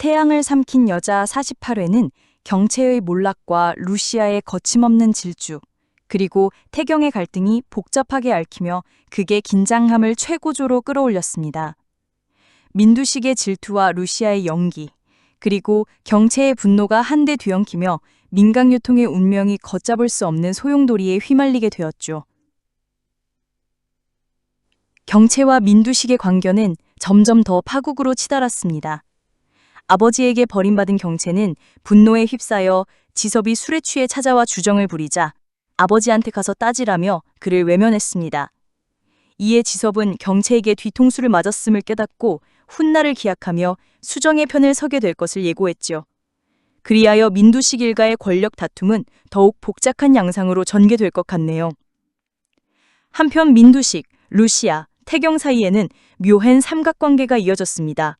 태양을 삼킨 여자 48회는 경체의 몰락과 루시아의 거침없는 질주, 그리고 태경의 갈등이 복잡하게 얽히며 극의 긴장함을 최고조로 끌어올렸습니다. 민두식의 질투와 루시아의 연기, 그리고 경체의 분노가 한데 뒤엉키며 민강유통의 운명이 걷잡을 수 없는 소용돌이에 휘말리게 되었죠. 경체와 민두식의 관계는 점점 더 파국으로 치달았습니다. 아버지에게 버림받은 경체는 분노에 휩싸여 지섭이 술에 취해 찾아와 주정을 부리자 아버지한테 가서 따지라며 그를 외면했습니다. 이에 지섭은 경체에게 뒤통수를 맞았음을 깨닫고 훗날을 기약하며 수정의 편을 서게 될 것을 예고했죠. 그리하여 민두식 일가의 권력 다툼은 더욱 복잡한 양상으로 전개될 것 같네요. 한편 민두식, 루시아, 태경 사이에는 묘한 삼각관계가 이어졌습니다.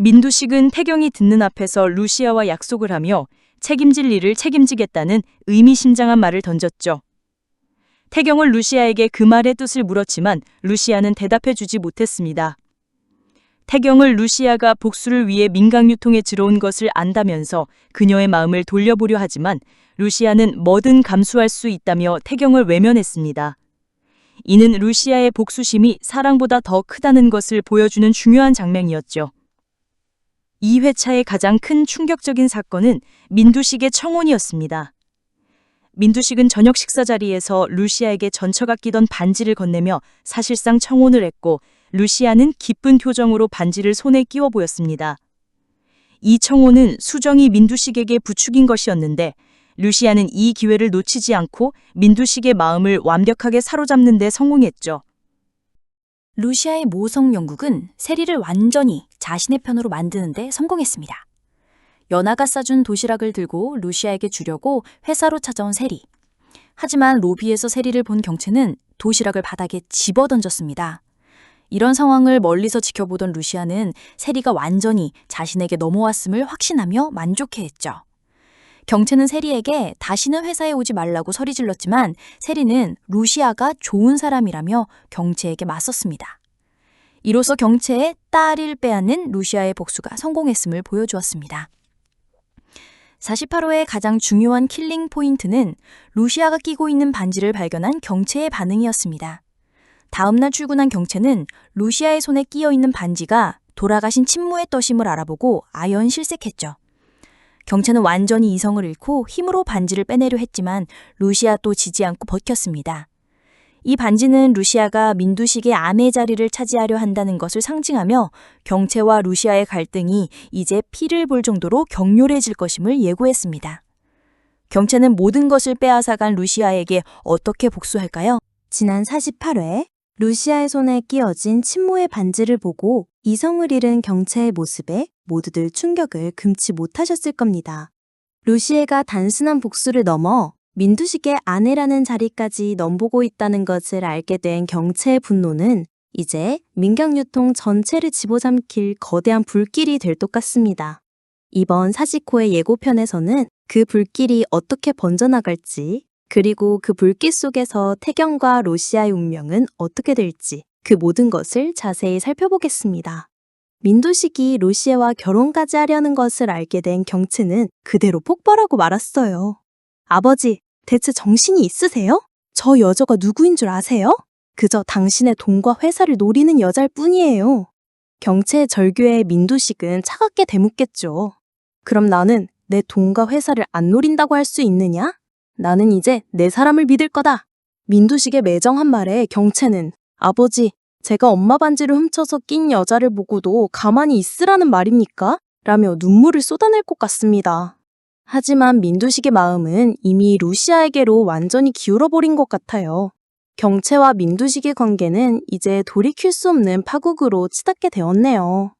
민두식은 태경이 듣는 앞에서 루시아와 약속을 하며 책임질 일을 책임지겠다는 의미심장한 말을 던졌죠. 태경은 루시아에게 그 말의 뜻을 물었지만 루시아는 대답해주지 못했습니다. 태경을 루시아가 복수를 위해 민강 유통에 들어온 것을 안다면서 그녀의 마음을 돌려보려 하지만 루시아는 뭐든 감수할 수 있다며 태경을 외면했습니다. 이는 루시아의 복수심이 사랑보다 더 크다는 것을 보여주는 중요한 장면이었죠. 이 회차의 가장 큰 충격적인 사건은 민두식의 청혼이었습니다. 민두식은 저녁 식사 자리에서 루시아에게 전처가 끼던 반지를 건네며 사실상 청혼을 했고 루시아는 기쁜 표정으로 반지를 손에 끼워 보였습니다. 이 청혼은 수정이 민두식에게 부축인 것이었는데 루시아는 이 기회를 놓치지 않고 민두식의 마음을 완벽하게 사로잡는 데 성공했죠. 루시아의 모성 영국은 세리를 완전히 자신의 편으로 만드는데 성공했습니다. 연하가 싸준 도시락을 들고 루시아에게 주려고 회사로 찾아온 세리. 하지만 로비에서 세리를 본 경체는 도시락을 바닥에 집어던졌습니다. 이런 상황을 멀리서 지켜보던 루시아는 세리가 완전히 자신에게 넘어왔음을 확신하며 만족해했죠. 경체는 세리에게 다시는 회사에 오지 말라고 소리 질렀지만 세리는 루시아가 좋은 사람이라며 경체에게 맞섰습니다. 이로써 경체의 딸을 빼앗는 루시아의 복수가 성공했음을 보여주었습니다. 48호의 가장 중요한 킬링 포인트는 루시아가 끼고 있는 반지를 발견한 경체의 반응이었습니다. 다음날 출근한 경체는 루시아의 손에 끼어 있는 반지가 돌아가신 친모의 떠심을 알아보고 아연 실색했죠. 경체는 완전히 이성을 잃고 힘으로 반지를 빼내려 했지만 루시아 또 지지 않고 버텼습니다. 이 반지는 루시아가 민두식의 아내 자리를 차지하려 한다는 것을 상징하며 경체와 루시아의 갈등이 이제 피를 볼 정도로 격렬해질 것임을 예고했습니다. 경체는 모든 것을 빼앗아간 루시아에게 어떻게 복수할까요? 지난 48회 루시아의 손에 끼어진 친모의 반지를 보고 이성을 잃은 경체의 모습에 모두들 충격을 금치 못하셨을 겁니다. 루시에가 단순한 복수를 넘어 민두식의 아내라는 자리까지 넘보고 있다는 것을 알게 된 경체의 분노는 이제 민경유통 전체를 집어삼킬 거대한 불길이 될 것 같습니다. 이번 사지코의 예고편에서는 그 불길이 어떻게 번져나갈지 그리고 그 불길 속에서 태경과 로시아의 운명은 어떻게 될지 그 모든 것을 자세히 살펴보겠습니다. 민도식이 로시아와 결혼까지 하려는 것을 알게 된 경치는 그대로 폭발하고 말았어요. 아버지, 대체 정신이 있으세요? 저 여자가 누구인 줄 아세요? 그저 당신의 돈과 회사를 노리는 여자일 뿐이에요. 경체의 절규에 민도식은 차갑게 대묻겠죠. 그럼 나는 내 돈과 회사를 안 노린다고 할 수 있느냐? 나는 이제 내 사람을 믿을 거다. 민두식의 매정한 말에 경채는 아버지, 제가 엄마 반지를 훔쳐서 낀 여자를 보고도 가만히 있으라는 말입니까? 라며 눈물을 쏟아낼 것 같습니다. 하지만 민두식의 마음은 이미 루시아에게로 완전히 기울어버린 것 같아요. 경채와 민두식의 관계는 이제 돌이킬 수 없는 파국으로 치닫게 되었네요.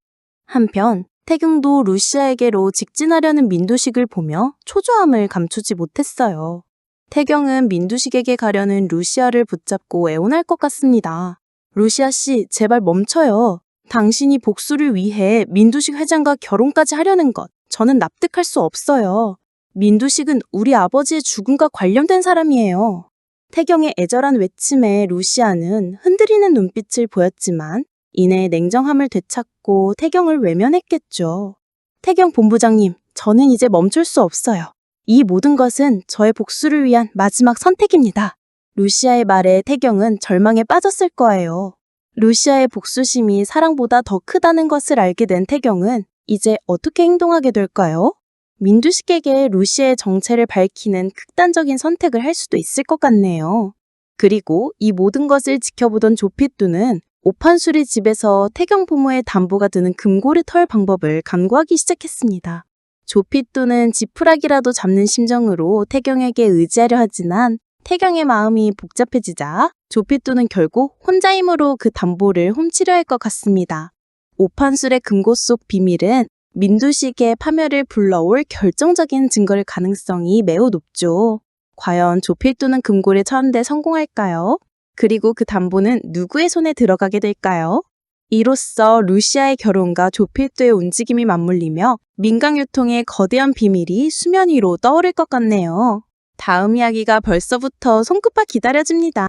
한편 태경도 루시아에게로 직진하려는 민두식을 보며 초조함을 감추지 못했어요. 태경은 민두식에게 가려는 루시아를 붙잡고 애원할 것 같습니다. 루시아 씨, 제발 멈춰요. 당신이 복수를 위해 민두식 회장과 결혼까지 하려는 것, 저는 납득할 수 없어요. 민두식은 우리 아버지의 죽음과 관련된 사람이에요. 태경의 애절한 외침에 루시아는 흔들리는 눈빛을 보였지만 이내 냉정함을 되찾고 태경을 외면했겠죠. 태경 본부장님, 저는 이제 멈출 수 없어요. 이 모든 것은 저의 복수를 위한 마지막 선택입니다. 루시아의 말에 태경은 절망에 빠졌을 거예요. 루시아의 복수심이 사랑보다 더 크다는 것을 알게 된 태경은 이제 어떻게 행동하게 될까요? 민두식에게 루시아의 정체를 밝히는 극단적인 선택을 할 수도 있을 것 같네요. 그리고 이 모든 것을 지켜보던 조피뚜는 오판수리 집에서 태경 부모의 담보가 드는 금고를 털 방법을 간구하기 시작했습니다. 조피뚜는 지푸라기라도 잡는 심정으로 태경에게 의지하려 하지만 태경의 마음이 복잡해지자 조피뚜는 결국 혼자 힘으로 그 담보를 훔치려 할 것 같습니다. 오판술의 금고 속 비밀은 민두식의 파멸을 불러올 결정적인 증거일 가능성이 매우 높죠. 과연 조필두는 금고를 쳐는데 성공할까요? 그리고 그 담보는 누구의 손에 들어가게 될까요? 이로써 루시아의 결혼과 조필두의 움직임이 맞물리며 민강유통의 거대한 비밀이 수면 위로 떠오를 것 같네요. 다음 이야기가 벌써부터 손꼽아 기다려집니다.